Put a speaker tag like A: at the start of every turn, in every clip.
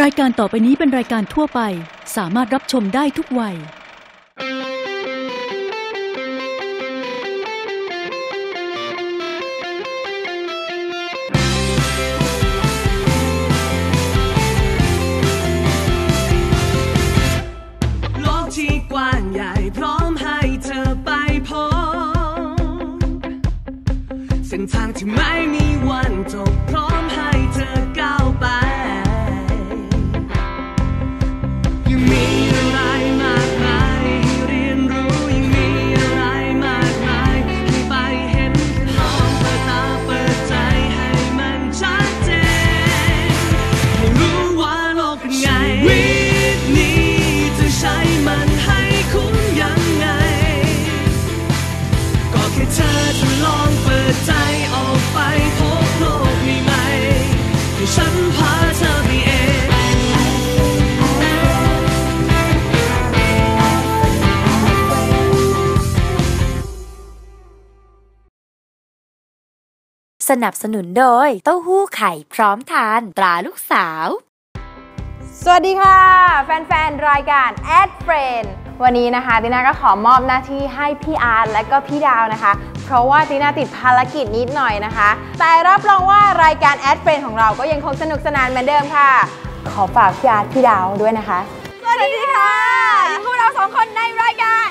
A: รายการต่อไปนี้เป็นรายการทั่วไป สามารถรับชมได้ทุกวัย
B: โลกที่กว้างใหญ่พร้อมให้เธอไปพบเส้นทางที่ไม่มีวันจบพร้อม
C: สนับสนุนโดย เต้าหู้ไข่พร้อมทานตราลูกสาว
D: สวัสดีค่ะ แฟนๆ รายการ Ad Friend วันนี้นะคะตินาก็ขอมอบหน้าที่ให้พี่อาร์ตและก็พี่ดาวนะคะ เพราะว่าตินาติดภารกิจนิดหน่อยนะคะ แต่รับรองว่ารายการ Ad Friend ของเราก็ยังคงสนุกสนานเหมือนเดิมค่ะ ขอฝากพี่อาร์ตพี่ดาวด้วยนะคะ สวัสดีค่ะพวกเราสองคนในรายการ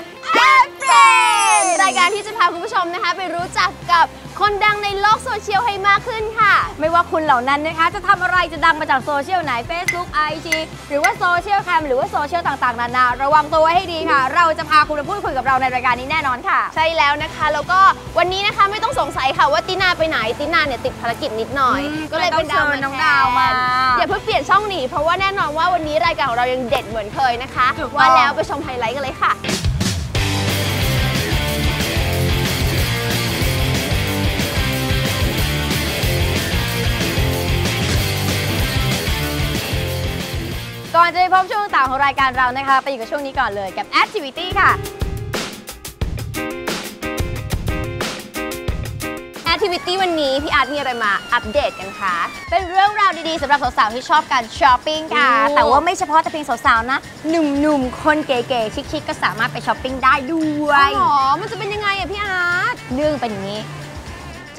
D: Ad Friend
E: รายการที่จะพาคุณผู้ชมนะคะ ไปรู้จักกับคนดังในโลกโซเชียลให้มากขึ้นค่ะ
D: ไม่ว่าคุณเหล่านั้นนะคะ จะทำอะไรจะดังมาจากโซเชียลไหน Facebook IG หรือว่าโซเชียลแคมหรือว่าโซเชียลต่างๆนานาระวังตัวไว้ให้ดีค่ะ เราจะพาคุณมาพูดคุยกับเราในรายการนี้แน่นอนค่ะ
E: ใช่แล้วนะคะ แล้วก็วันนี้นะคะไม่ต้องสงสัยค่ะว่าตินาไปไหนตินาเนี่ยติดภารกิจนิดหน่อย
D: อืม
E: ก็เลยเป็นดาว
D: เลยต้องเชิญน้อง
E: แท
D: ดาวมา
E: อย่าเพิ่งเปลี่ยนช่องหนีเพราะว่าแน่นอนว่าวันนี้รายการของเรายังเด็ดเหมือนเคยนะคะ
D: ถูกต้อง
E: ว่าแล้วไปชมไฮไลท์กันเลยค่ะ
D: ก่อนจะไปพบช่วงต่างๆของรายการเรานะคะ ไปอยู่กับช่วงนี้ก่อนเลยกับ Activity ค่ะ
E: แอคทิวิตี้วันนี้พี่อาร์ตมีอะไรมาอัปเดตกันคะ เป็นเรื่องราวดีๆสำหรับสาวๆที่ชอบการช้อปปิ้งค่ะ
D: ค่ะแต่ว่าไม่เฉพาะแต่เพียงสาวๆนะ หนุ่มๆ คนเก๋ๆ ชิคๆ ก็สามารถไปช้อปปิ้งได้ด้วย
E: อ๋อ มันจะเป็นยังไงอะพี่อาร์ต
D: เรื่องเป็นอย่างนี้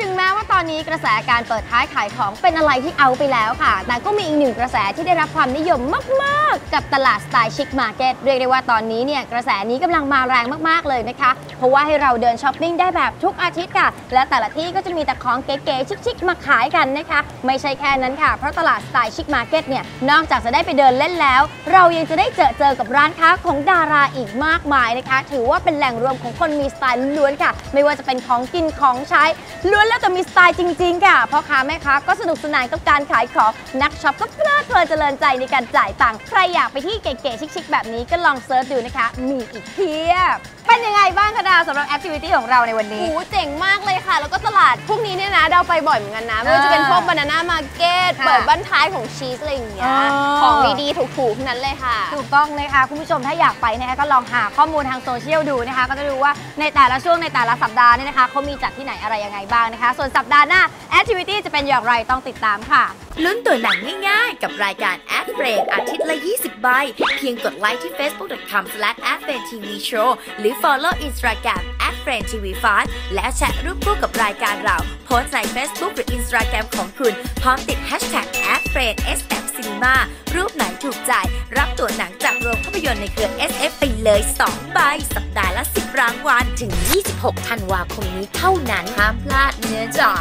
D: ถึงแม้ว่าตอนนี้กระแสการเปิดท้ายขายของเป็นอะไรที่เอาไปแล้วค่ะ แต่ก็มีอีกหนึ่งกระแสที่ได้รับความนิยมมาก ๆ กับตลาดสไตล์ชิคมาร์เก็ตเรียกได้ว่าตอนนี้เนี่ยกระแสนี้กำลังมาแรงมาก ๆ เลยนะคะ เพราะว่าให้เราเดินช้อปปิ้งได้แบบทุกอาทิตย์ค่ะ และแต่ละที่ก็จะมีแต่ของเก๋ๆชิค ๆ มาขายกันนะคะ ไม่ใช่แค่นั้นค่ะ เพราะตลาดสไตล์ชิคมาร์เก็ตเนี่ยนอกจากจะได้ไปเดินเล่นแล้ว เรายังจะได้เจอเจอกับร้านค้าของดาราอีกมากมายนะคะ ถือว่าเป็นแหล่งรวมของคนมีสไตล์ล้วนๆค่ะ ไม่ว่าจะเป็นของกินของใช้ล้วนแล้วแต่มีสไตล์จริงๆค่ะพ่อค้าแม่ค้าก็สนุกสนานกับการขายของนักช็อปก็เพลิดเพลินเจริญใจในการจ่ายตังค์ใครอยากไปที่เก๋ๆชิคๆแบบนี้ก็ลองเซิร์ชดูนะคะ มีอีกเพียบเป็นยังไงบ้างคะดาวสำหรับแอคทิวิตี้ของเราในวันนี้
E: โอ้โหเจ๋งมากเลยค่ะ แล้วก็ตลาดพวกนี้เนี่ยนะเดาไปบ่อยเหมือนกันนะไม่ว่าจะเป็นพวกบานาน่ามาร์เก็ต
D: ค่ะ
E: เปิดบ้านท้ายของชีสอะไรอย่างเงี้ย
D: อ๋อ
E: ของดีๆถูกๆทั้งนั้นเลยค่ะ
D: ถูกต้องเลยค่ะ คุณผู้ชมถ้าอยากไปนะคะก็ลองหาข้อมูลทางโซเชียลดูนะคะ ก็จะรู้ว่าในแต่ละช่วงในแต่ละสัปดาห์เนี่ยนะคะเขามีจัดที่ไหนอะไรยังไงบ้างนะคะ ส่วนสัปดาห์หน้าแอคทิวิตี้จะเป็นอย่างไรต้องติดตามค่ะ
C: ลุ้นตัวหนังง่ายๆ กับรายการ Ad f r a m e อาทิตย์ละ 20 ใบ เพียงกดไลค์ที่ facebook.com/adframetv show หรือ follow Instagram f r a m e tv 5และแชร์รูปคู่กับรายการเรา โพสต์ใน Facebook หรือ Instagram ของคุณ พร้อมติด hashtag ad f r a m e sf cinema รูปไหนถูกใจ รับตัวหนังจากโรงภาพยนตร์ในเครือ SF ไปเลย 2 ใบ สัปดาห์ละ 10 รางวัลถึง 26 ธันวาคมนี้เท่านั้นห้ามพลาดเนื้อจ๋า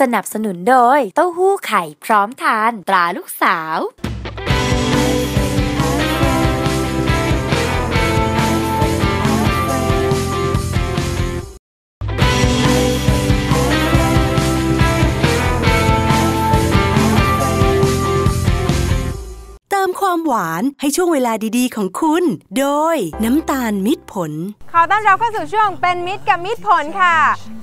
C: สนับสนุนโดยเต้าหู้ไข่พร้อมทานตราลูกสา
F: วามหวานให้ช่วงเวลาดีๆ ของคุณ โดยน้ำตาลมิตรผล
D: ขอต้อนรับเข้าสู่ช่วงเป็นมิตรกับมิตรผลค่ะ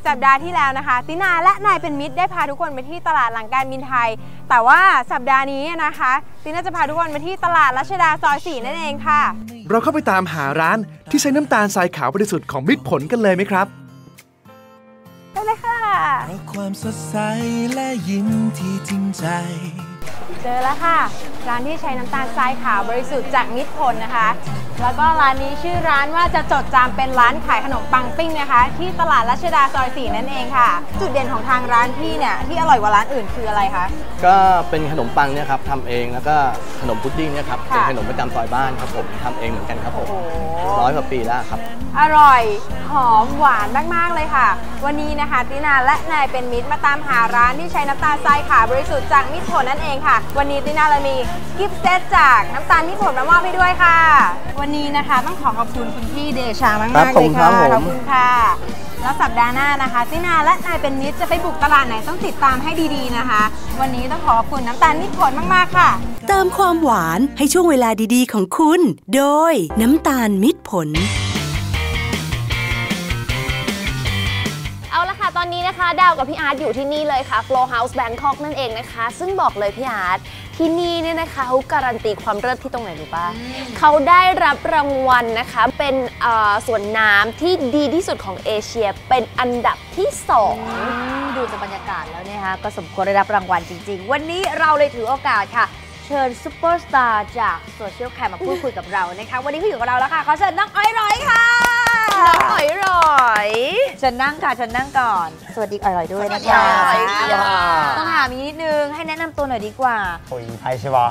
D: สัปดาห์ที่แล้วนะคะ ตินาและนายเป็นมิตรได้พาทุกคนไปที่ตลาดหลังการบินไทย แต่ว่าสัปดาห์นี้นะคะ ตินาจะพาทุกคนไปที่ตลาดรัชดาซอย4นั่นเองค่ะ
G: เราเข้าไปตามหาร้านที่ใช้น้ำตาลทรายขาวบริสุทธิ์ของมิตรผลกันเลยไหมครับ
D: ได้เลยค่ะ
H: เพราะความสดใสและยิ้มที่จริงใจ
E: เจอแล้วค่ะ ร้านที่ใช้น้ำตาลทรายขาวบริสุทธิ์จากมิตรผลนะคะ แล้วก็ร้านนี้ชื่อร้านว่าจะจดจำเป็นร้านขายขนมปังปิ้งนะคะ ที่ตลาดรัชดาซอย4นั่นเองค่ะ จุดเด่นของทางร้านพี่เนี่ยที่อร่อยกว่าร้านอื่นคืออะไรคะ
H: ก็เป็นขนมปังเนี่ยครับทำเองแล้วก็ขนมพุดดิ้งเนี่ยครับ
E: ค่ะ
H: เป็นขนมประจำซอยบ้านครับผมทำเองเหมือนกันครับผม
E: โอ้โห
H: ร้อยกว่าปีแล้วครับ
E: อร่อยหอมหวานมากๆเลยค่ะ วันนี้นะคะตินาและนายเป็นมิตรมาตามหาร้านที่ใช้น้ำตาลทรายขาวบริสุทธิ์จากมิตรผลนั่นเองค่ะวันนี้ตินาเลยมีกิฟต์เซตจากน้ำตาลมิตรผลมามอบให้ด้วยค่ะ วันนี้นะคะต้องขอขอบคุณคุณพี่เดชามาก
H: ครับ
E: ๆ
H: ผ
E: เล
H: ม
E: ย
H: ครั
E: ค่ะ
H: บผม
E: ขอบคุณค่ะ แล้วสัปดาห์หน้านะคะตินาและนายเป็นมิตรจะไปบุกตลาดไหนต้องติดตามให้ดีๆนะคะ วันนี้ต้องขอขอบคุณน้ำตาลมิตรผลมากๆค่ะ
F: เติมความหวานให้ช่วงเวลาดีๆของคุณ โดยน้ำตาลมิตรผล
E: เอาละค่ะตอนนี้นะคะ ดาวกับพี่อาร์ตอยู่ที่นี่เลยค่ะ Flow House Bangkok นั่นเองนะคะ ซึ่งบอกเลยพี่อาร์ตที่นี่เนี่ยนะคะเขาการันตีความเลิศที่ตรงไหนรู้ป่ะเขาได้รับรางวัลนะคะ เป็นเอ่อส่วนน้ำที่ดีที่สุดของเอเชีย เป็นอันดับที่สอง
D: ดูจากบรรยากาศแล้วเนี่ยฮะก็สมควรได้รับรางวัลจริง ๆ วันนี้เราเลยถือโอกาสค่ะเชิญซูเปอร์สตาร์จากโซเชียลแคมมาพูดคุยกับเรานะคะ วันนี้เขาอยู่กับเราแล้วค่ะ ขอเชิญน้องอ้อยร้อยค่ะ
E: น้องอ๋อยร่อย
D: เชิญนั่งค่ะเชิญนั่งก่อน สวัสดีอ้อยร้อยด้วยนะ
E: สวัสดี
D: คะ
E: อ้อยค่ะ
D: ต้องถามอีกนิดนึงให้แนะนำตัวหน่อยดีกว่า
I: โอ้ยไทยใช่ปะ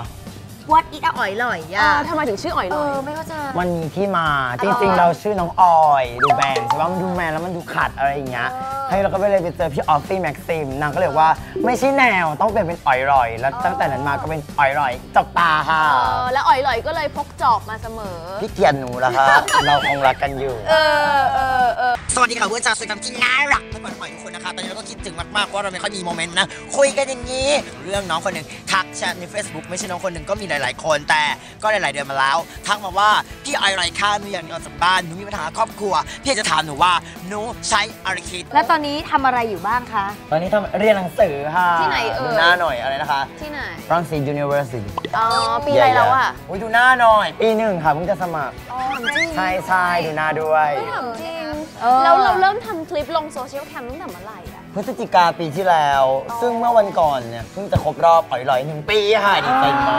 D: What is อ้อยร้อย
E: เอ
D: อะ
E: อทำไมถึงชื่ออ๋อย
D: เอ
E: ร่อย
D: อไม่เข้าใจ
I: มันมีที่มาจริงๆ เราชื่อน้องออยดูแบนใช่ปะมันดูแมนแล้วมันดูขัดอะไรอย่างเงี้ยให้เราก็ไปเลยไปเจอพี่ออฟฟี่แม็กซิมนางก็เลยบอกว่าไม่ใช่แนวต้องเปลี่ยนเป็นอ่อยรอย แล้วตั้งแต่นั้นมาก็เป็นอ่อยรอยจอกตาค่ะ
E: เออแล้วอ๋อยร่อยก็เลยพกจอบมาเสมอ
I: พี่เกียรติหนูละครับเราคงรักกันอยู่
E: เออเออเออ
J: สวัสดีค่ะเพื่อนชาวสวยงามที่น่ารักทั้งหมดทั้งหมดทุกคนนะคะตอนนี้เราก็คิดถึงมากๆเพราะเราไม่ค่อยมีโมเมนต์นะ คุยกันอย่างนี้ เรื่องน้องคนหนึ่งทักแชทใน Facebook ไม่ใช่น้องคนหนึ่งก็มีหลาย ๆ คนแต่ก็หลาย ๆ เดือนมาแล้ว ทักมาว่าพี่ไอไรค่าหนูอยากหนีออกจากบ้านหนูมีปัญหาครอบครัว พี่อยากจะถามหนูว่าหนูใช้อะไรคิด
D: แล้วตอนนี้ทำอะไรอยู่บ้างคะ
I: ตอนนี้ทำเรียนหนังสือค่ะ
E: ที่ไหนเอ่ย
I: ดูหน้าหน่อยอะไรนะคะ
E: ที่ไหน
I: รังสี University
E: อ๋อ ปีอะไรแล้วอะ
I: อุ้ยดูหน้าหน่อย ปีหนึ่งค่ะเพิ่งจะสมัคร
E: อ๋อจริง
I: ใช่ใช่ดูหน้าด้วย
E: ถามจริง
D: เออ
E: แล้วเราเริ่มทำคลิปลงโซเชียลแคมตั้งแต่เมื่อไหร่อะ
I: พฤศจิกาปีที่แล้ว ซึ่งเมื่อวันก่อนเนี่ยเพิ่งจะครบรอบอ่อยลอยหนึ่งปีค่ะดีใจมาก
D: อ๋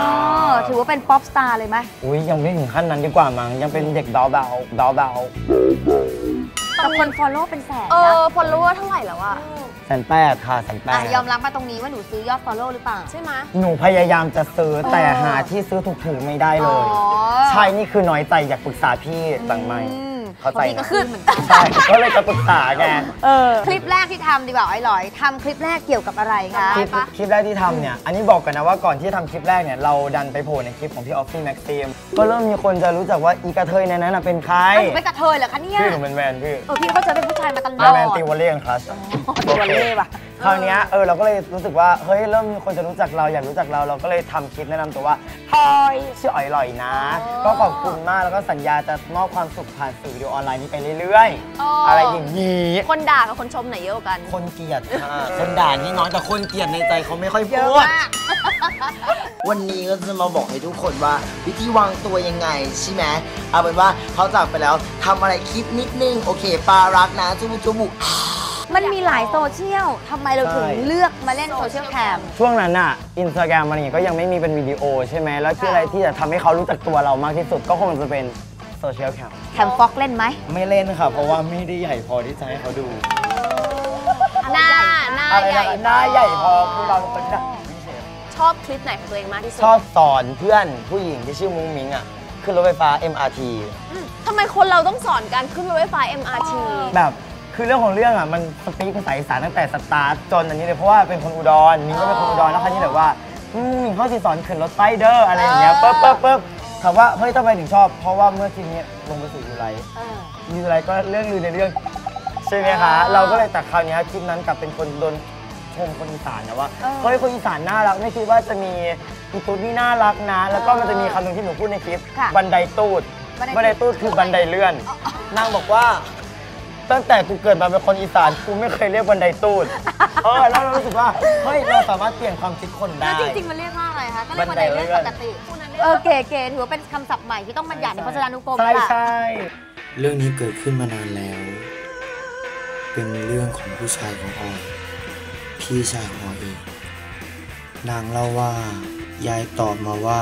D: อถือว่าเป็นป๊อปสตาร์เลยไหม
I: อุ้ยยังไม่ถึงขั้นนั้นดีกว่ามั้งยังเป็นเด็กเบาๆเบา
D: แต่คนฟอลโล่เป็นแสน
E: เอ
D: นะ
E: อฟอลโล่เท่าไหร่แล้วอะ
I: ๆแสนแปดค่ะแสนแป
D: อะ
I: ด
D: ยอมรับมาตรงนี้ว่าหนูซื้อยอดฟอลโล่หรือเปล่า
E: ใช่ไหม
I: หนูพยายามจะซื้อแต่หาที่ซื้อถูกๆไม่ได้เลย
D: อ๋อ
I: ใช่นี่คือน้อยใจอยากปรึกษาพี่หลังไม่ เข้าใจ
D: บางทีก็
I: นะ
D: ขึ้นเหมือนกัน
I: ใช่ก็เลยจะปรึกษาแก
D: คลิปแรกที่ทำดีกว่าไอ้หลอยทำคลิปแรกเกี่ยวกับอะไรคะ
I: คลิปคลิปแรกที่ทำเนี่ยอันนี้บอกกันนะว่าก่อนที่จะทำคลิปแรกเนี่ยเราดันไปโผล่ในคลิปของพี่ออฟฟี่แม็กซิมก็เริ่มมีคนจะรู้จักว่าอีกระเทยในนั้นนะเป็นใคร
D: อ้าวหนูเป็นกระเทยเหรอคะเนี่ย
I: พี่หนูเป็นแมนพี่
D: เออพี่เขาใจะเป็นผู้ชายมาตล
I: แม
D: อนด
I: แมนตีวอลเล่กันคลัช
D: ตีวอลเล่ว่ะ
I: คราวเนี้ยเออเราก็เลยรู้สึกว่าเฮ้ยเริ่มมีคนจะรู้จักเราอยากรู้จักเราเราก็เลยทำคลิปแนะนำตัวว่าฮอยชื่ออ๋อยลอยนะ ก็ขอบคุณมากแล้วก็สัญญาจะมอบความสุขผ่านสื่อวิดีโอออนไลน์นี้ไปเรื่อยๆอะไรอย่างนี้
E: คนด่ากับคนชมไหนเยอะกว่ากัน
I: คนเกลียดค่ะคนด่านี่น้อยแต่คนเกลียดในใจเขาไม่ค่อย
D: เย
I: พู
D: อะ
I: ด
D: มาก
J: วันนี้ก็จะมาบอกให้ทุกคนว่า วิธีวางตัวยังไงใช่ไหมเอาเป็นว่าเขาจากไปแล้วทำอะไรคิดนิดนึง โอเคปารักนะจุบุจุบุ
D: มันมีหลายโซเชียลทำไมเราถึง
I: ใช่
D: เลือกมาเล่นโซเชียลแคม
I: ช่วงนั้นอะอินสตาแกรมมันอย่างเงี้ยก็ยังไม่มีเป็นวิดีโอใช่ไหมแล้วที่อะไรที่จะทำให้เขารู้จักตัวเรามากที่สุดก็คงจะเป็นโซเชียลแคม
D: แคมฟ็อกเล่นไหม
I: ไม่เล่นค่ะ เพราะว่าไม่ได้ใหญ่พอที่จะให้เขาดู
E: หน้าหน้า
I: อะไร
E: ใหญ่
I: นะหน้าใหญ่พอคือเราเป็นคนหน้าไม่ใช่
E: ชอบคลิปไหนของตัวเองมากที่สุด
I: ชอบสอนเพื่อนผู้หญิงที่ชื่อมุ้งมิ้งอะขึ้นรถไฟฟ้า MRT
E: อืมทำไมคนเราต้องสอนการขึ้นรถไฟฟ้า MRT
I: แบบ คือเรื่องของเรื่องอะมันสปีกภาษาอีสานตั้งแต่สตาร์ทจนอันนี้เลยเพราะว่าเป็นคนอุดรมิ้งก็เป็นคนอุดรแล้วคราวนี้แบบว่าอืมมิ้งเขาสิสอนขึ้นรถไฟเดอร์อะไรอย่างเงี้ยปุ๊บปุ๊บปุ๊บถามว่าเฮ้ยทำไมถึงชอบ เพราะว่าเมื่อทีนี้ลงไปสู่ยูไรยูไรก็เรื่องลือในเรื่องใช่ไหมคะเราก็เลยแต่คราวเนี้ยคลิปนั้นกลับเป็นคนโดนชมคนอีสานนะว่าเฮ้ยคนอีสานน่ารักไม่คิดว่าจะมีอีตุ๊ดนี่น่ารักนะ แล้วก็มันจะมีคำหนึ่งที่หนูพูดในคลิป
D: ค่ะ
I: บันไดตูด
D: บันไดตูด
I: บันไดตูดคือบันไดเลื่อนนางบอกว่า ตั้งแต่กูเกิดมาเป็นคนอีสานกูไม่เคยเรียกบันไดตูดเออแล้วเรารู้สึกว่าเฮ้ยเราสามารถเปลี่ยนความคิดคน
D: แล้
I: ได้
D: วจริงๆ มันเรียกว่าอะไรคะ ก็เรียกว่า
I: บันได
D: ไดเลื่อน
I: เลื่
D: ป
I: อน
D: กติเออเก๋ๆถือว่าเป็นคำศัพท์ใหม่ที่ต้องบัญญัติในพจนานุกรม
I: ใช่
D: แล้วล่ะ
I: ใช่
K: เรื่องนี้เกิดขึ้นมานานแล้ว เป็นเรื่องของผู้ชายของออยพี่ชายของออยเองนางเล่าว่ายายตอบมาว่า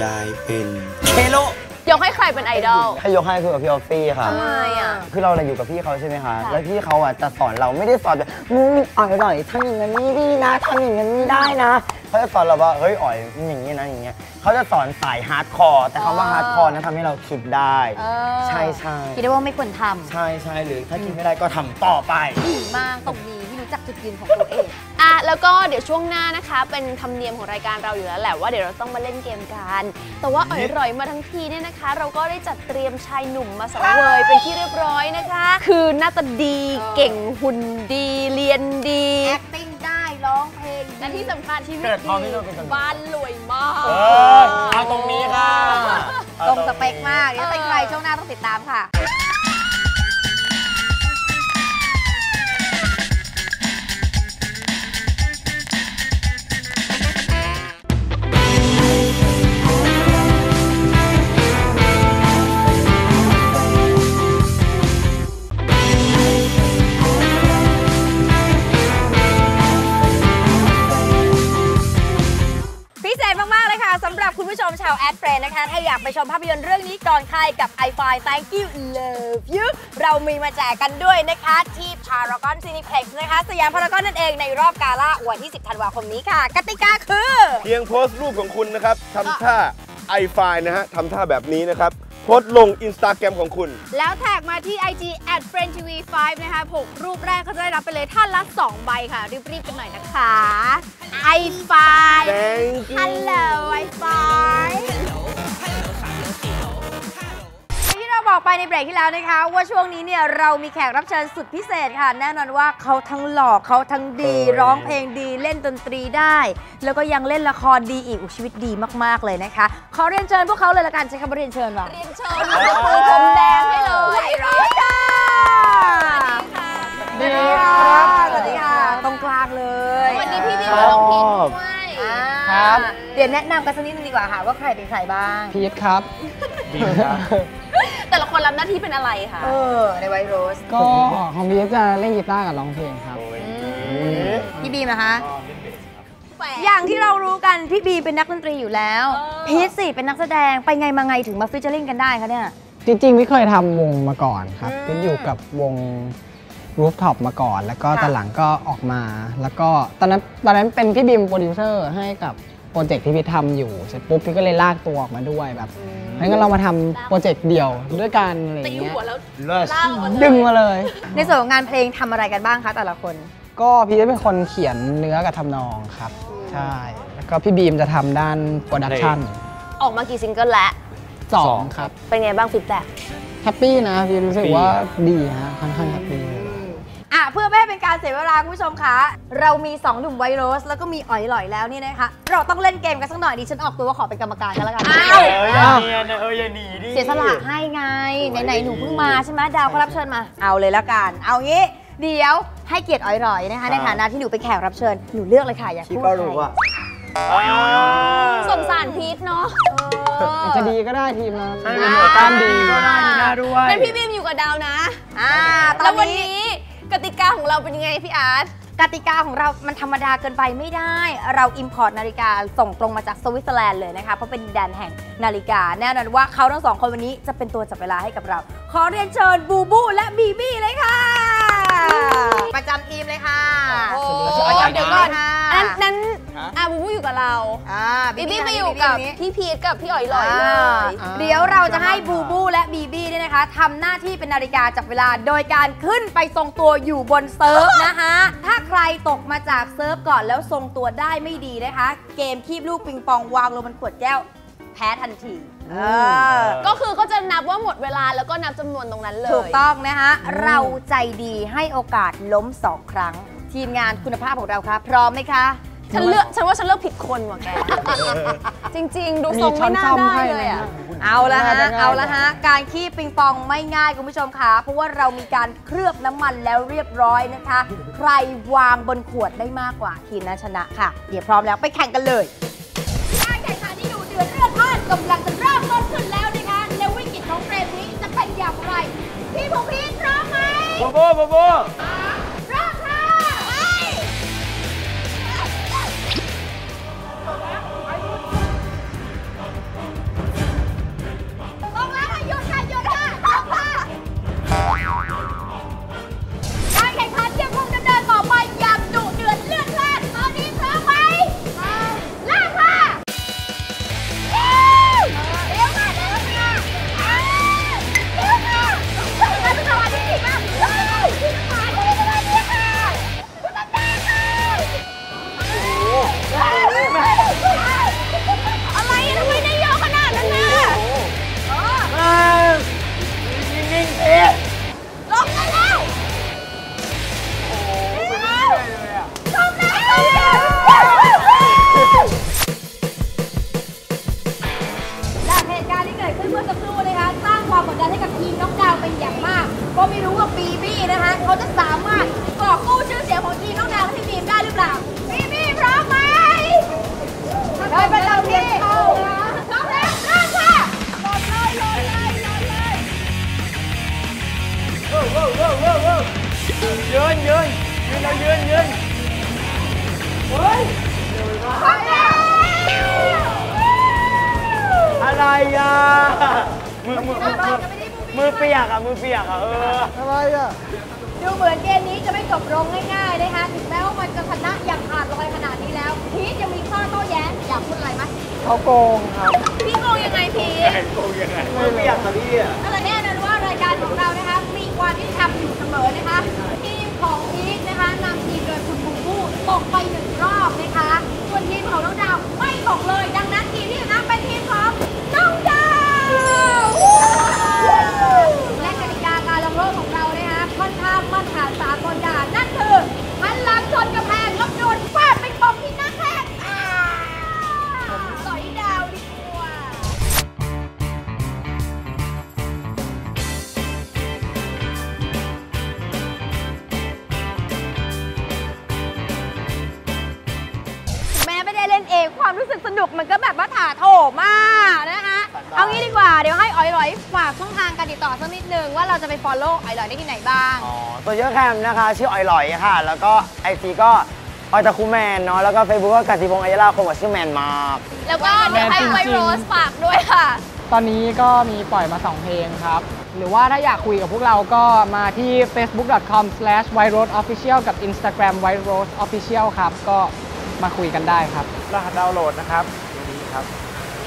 K: ยายเป็น
J: เคโล
E: ย กให้ใครเป็นไอดอล
I: ให้ยกให้คือกับพี่ออฟฟี่ค่ะ
E: ทำไมอะ
I: คือเราเนี่ยอยู่กับพี่เขาใช่ไหมคะ
E: ค่ะ
I: แล้วพี่เขาอะจะสอนเราไม่ได้สอนแบบมึงอ่อยหน่อยทำอย่างนั้นไม่ดีนะทำอย่างนั้นไม่ได้นะ เขาจะสอนเราว่าเฮ้ยอ่อยมันอย่างนี้นะอย่างเงี้ยเขาจะสอนสายฮาร์ดคอร์แต่คำว่าฮาร์ดคอร์นั้นทำให้เราคิดได้
D: เออ
I: ใช่ใช่
D: คิดได้ว่าไม่ควรทำ
I: ใช่ใช่หรือถ้าคิดไม่ได้ก็ทำต่อไป
D: ดีมากตรงนี้ที่รู้จักจุดยืนของตัวเอง
E: อะแล้วก็เดี๋ยวช่วงหน้านะคะ เป็นธรรมเนียมของรายการเราอยู่แล้วแหละว่าเดี๋ยวเราต้องมาเล่นเกมกัน แต่ว่าอร่อยๆมาทั้งทีเนี่ยนะคะ เราก็ได้จัดเตรียมชายหนุ่มมาสังเวยเป็นที่เรียบร้อยนะคะ คือหน้าตาดีเก่งหุ่นดีเรียนดี
D: acting ได้ร้องเพลง
E: และที่สำคัญชีวิต
I: เกิดพร้อมที่
E: ดี
I: จะเป็นคน
E: บ้านรวยมาก
I: เออเอาตรงนี้ค่ะ
D: ตรงสเปคมากเดี๋ยวเป็นใครช่วงหน้าต้องติดตามค่ะ นนะคะ ถ้าอยากไปชมภาพยนตร์เรื่องนี้ก่อนใครกับ i f i Thank you love you เรามีมาแจกกันด้วยนะคะ ที่ Paragon Cineplex นะคะ สยามพารากอนนั่นเองในรอบกาล่าวันที่ 10 ธันวาคมนี้ค่ะ กติกาคือ
L: เพียงโพสต์รูปของคุณนะครับทำท่าไอไฟนะฮะทำท่าแบบนี้นะครับโพสต์ลงอินสตาแกรมของคุณ
D: แล้วแท็กมาที่ IG at friend tv 5นะคะ6รูปแรกเขาจะได้รับไปเลยท่านละ 2 ใบค่ะ รีบๆกันหน่อยนะคะ i f i
L: Thank you
D: Hello บอกไปในเบรกที่แล้วนะคะ ว่าช่วงนี้เนี่ยเรามีแขกรับเชิญสุดพิเศษค่ะ แน่นอนว่าเขาทั้งหล่อเขาทั้งดี ร้องเพลงดีเล่นดนตรีได้ แล้วก็ยังเล่นละครดีอีกอุ๊ยชีวิตดีมากๆเลยนะคะขอเรียนเชิญพวกเขาเลยละกันใช้คำว่าเรียนเชิญว่ะ
E: เรียนเชิญยกมือพรมแดงให้เลย
D: ไวโรสค่ะ
I: สวัสดีครับ
D: สวัสดีค่ะตรงกลางเลย
E: วันนี้พี่พี่มาร้องเพลงด้วย
D: อ่า
I: ครับ
D: เดี๋ยวแนะนำกันสักนิดนึงดีกว่าค่ะ ว่าใครเป็นใครบ้าง
I: พีทครับ
E: แต่ละคนรับหน้าที่เป็นอะไรคะ
D: เออ ในไวโรส
M: ก็ของพีทจะเล่นกีตาร์กับร้องเพลงครับ
D: พี่บีมนะคะ อย่างที่เรารู้กัน พี่บีมเป็นนักดนตรีอยู่แล้ว พีทสิเป็นนักแสดงไปไงมาไงถึงมาฟิชเจอริงกันได้คะเนี่ย
M: จริงๆพี่เคยทำวงมาก่อนครับพีทอยู่กับวง Rooftop มาก่อน แล้วก็
D: ค่ะ
M: ตอนหลังก็ออกมา แล้วก็ตอนนั้นตอนนั้นเป็นพี่บีมโปรดิวเซอร์ให้กับ โปรเจกต์ที่พี่ทำอยู่เสร็จปุ๊บพี่ก็เลยลากตัวออกมาด้วยแบบงั้นเรามาทำโปรเจกต์เดี่ยวด้วยกันอะไรอย่าง
E: ตี
M: เงี้ย
E: หัวแล้ว
I: เลิศ
E: ลากออกมาเลย
M: ดึงมาเลย
D: ในส่วนของงานเพลงทำอะไรกันบ้างคะแต่ละคน
M: ก็พี่จะเป็นคนเขียนเนื้อกับทำนองครับ ใช่ แล้วก็พี่บีมจะทำด้านโปรดักชัน
E: ออกมากี่ซิงเกิลแล้ว
M: สองครับ
E: เป็นไงบ้างฟีดแบ็ก
M: แฮปปี้นะพี่รู้สึกว่าดีฮะค่อนข้างแฮปปี้ เลย
D: อะเพื่อไม่ให้เป็นการเสียเวลาคุณผู้ชมคะ เรามี2หนุ่มไวโรสแล้วก็มีอ๋อยหลอยแล้วนี่นะคะ เราต้องเล่นเกมกันสักหน่อยดิฉันออกตัวว่าขอเป็นกรรมการกันแล้วกันอ้าว
I: เอออย่าเนียนนะเอออย่าหนีดิ
D: เสียสละให้ไงไหนๆหนูเพิ่งมาใช่ไหมดาวเขารับเชิญมา เอาเลยแล้วกัน เอางี้เดี๋ยวให้เกียรติอ๋อยหลอยนะคะในฐานะที่หนูเป็นแขกรับเชิญหนูเลือกเลยค่ะอยาก
I: พี่
D: พูด
I: ก็
D: ใคร
I: รู้ว่า
E: สงสารพีทเนาะ
M: อาจจะดีก็ได้ทีมเรา
I: ให้เป็นหัวก้านดีก็ได้ดีน่าด้วย
E: เป็นพี่บีมอยู่กับดาวนะ
D: อ่าตอ
E: แล้ว
D: น
E: วัน
D: นี้
E: นี้ กติกาของเราเป็นยังไงพี่อาร์ต
D: กติกาของเรามันธรรมดาเกินไปไม่ได้ เราอิมพอร์ตนาฬิกาส่งตรงมาจากสวิตเซอร์แลนด์เลยนะคะ เพราะเป็นดินแดนแห่งนาฬิกา แน่นอนว่าเขาทั้งสองคนวันนี้จะเป็นตัวจับเวลาให้กับเรา ขอเรียนเชิญบูบูและบีบี้เลยค่ะ ประจำทีมเลยค่ะ
E: โอ้โห
D: เดี๋ยวก่อน
E: อันนั้นอะบูบูอยู่กับเรา
D: อ่า
E: บี
D: บี้
E: บี้มาอยู่กับพี่พีทกับพี่อ๋อยลอยเลย
D: อ่าเดี๋ยวเราจะให้บูบูและบีบี้เนี่ยนะคะทำหน้าที่เป็นนาฬิกาจับเวลา โดยการขึ้นไปทรงตัวอยู่บนเซิร์ฟนะคะถ้าใครตกมาจากเซิร์ฟก่อนแล้วทรงตัวได้ไม่ดีนะคะ เกมคีบลูกปิงปองวางลงบนขวดแก้ว แพ้ทันที เออ
E: ก็คือก็จะนับว่าหมดเวลาแล้วก็นับจำนวนตรงนั้นเลย
D: ถูกต้องนะคะเราใจดีให้โอกาสล้มสองครั้ง ทีมงานคุณภาพของเราครับพร้อมไหมคะ
E: ฉันเลือกฉันว่าฉันเลือกผิดคนว่ะแก จริง ๆ ดูทรงไม่น่าได้เลยอะ
D: เอาละฮะ
M: น่าจะง่าย
D: เอาละฮะ การคีบปิงปองไม่ง่ายคุณผู้ชมค่ะ เพราะว่าเรามีการเคลือบน้ำมันแล้วเรียบร้อยนะคะ ใครวางบนขวดได้มากกว่าทีมนั้นชนะค่ะ เดี๋ยวพร้อมแล้วไปแข่งกันเลยการแข่งขันที่ดูเดือดเลือดพล่าน กำลังจะเริ่มต้นขึ้นแล้วนะคะในวิกฤตของเฟรมนี้จะเป็นอย่างไร พี่ผมพีทพร้อมไหม
I: โบโบโบโบ ยืนยืน
D: เรายืนยืนเฮ้ย
I: อะไรอะมือมือมือมือเปียกอะมือเปียกอะเออ
M: อะไรอะ
D: ดูเหมือนเกมนี้จะไม่จบลงง่ายๆนะคะถึงแม้ว่ามันจะชนะอย่างขาดลอยขนาดนี้แล้ว พีทยังมีข้อโต้แย้งอยากพูดอะไรไหม
M: เขาโกงครับ
E: พี่โกงยังไงพีทโกงยังไง
I: มือเปียกอะพี่อะ
D: แต่แน่นอนว่ารายการของเรานะคะมีความที่ทำอยู่เสมอนะคะที่ ของพีทนะคะนำทีมโดยคุณบูบูตกไปหนึ่งรอบนะคะ นิดนึงว่าเราจะไป follow อ๋อยหลอยได้ที่ไหนบ้าง
I: โซเชียลแคมนะคะ ชื่อออยหลอยค่ะ แล้วก็ไอจีก็ออยตะคูแมนเนาะแล้วก็เฟซบุ๊กก็กสิพงษ์อัยยาลาคมกับชื่อแมนมาก
E: แล้วก็เดี๋ยวให้
M: แมนจริงๆ
E: ไวโรสฝากด้วยค่ะ
M: ตอนนี้ก็มีปล่อยมา 2 เพลงครับ หรือว่าถ้าอยากคุยกับพวกเราก็มาที่ facebook.com/whiteroseofficial กับ Instagram whiteroseofficial ครับ ก็มาคุยกันได้ครับรหัสดาวน์โหลดนะครับนี้ครับ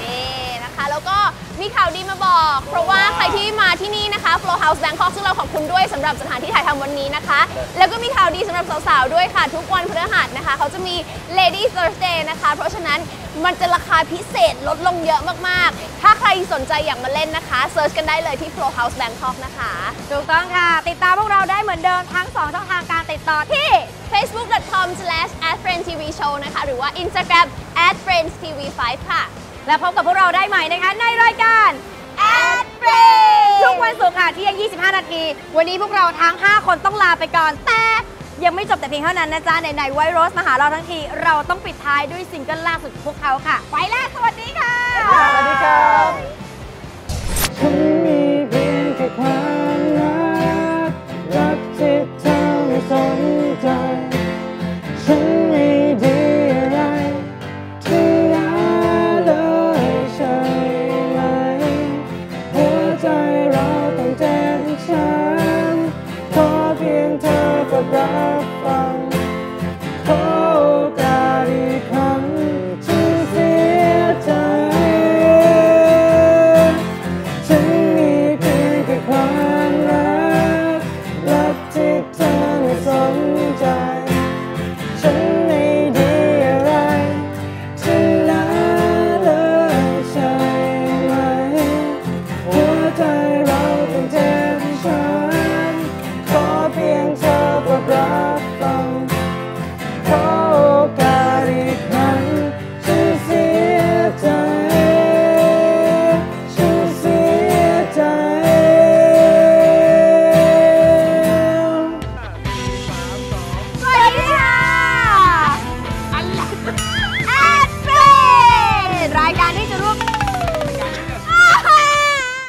E: นี่นะคะ แล้วก็ มีข่าวดีมาบอก เพราะว่าใครที่มาที่นี่นะคะ Flow House Bangkok ซึ่งเราขอบคุณด้วยสำหรับสถานที่ถ่ายทำวันนี้นะคะ แล้วก็มีข่าวดีสำหรับสาวๆ ด้วยค่ะ ทุกวันพฤหัสนะคะ เขาจะมี Lady Thursday นะคะ เพราะฉะนั้นมันจะราคาพิเศษลดลงเยอะมากๆ ถ้าใครสนใจอยากมาเล่นนะคะเซิร์ชกันได้เลยที่ Flow House Bangkok นะคะ
D: ถูกต้องค่ะ ติดตามพวกเราได้เหมือนเดิมทั้ง 2 ช่องทางการติดต่อที่
E: facebook.com/friendstv-show นะคะ หรือว่า Instagram @friendstv5 ค่ะ
D: และพบกับพวกเราได้ใหม่นะคะในรายการ Ad Break ทุกวันศุกร์ค่ะเที่ยง 25 นาที วันนี้พวกเราทั้ง 5 คนต้องลาไปก่อนแต่ยังไม่จบแต่เพียงเท่านั้นนะจ๊ะไหนๆไวโรสมาหาเราทั้งที เราต้องปิดท้ายด้วยซิงเกิลล่าสุดของพวกเขาค่ะ ไปแล้วสวัสดีค่ะ
M: สวัสดีครับ
B: ฉัน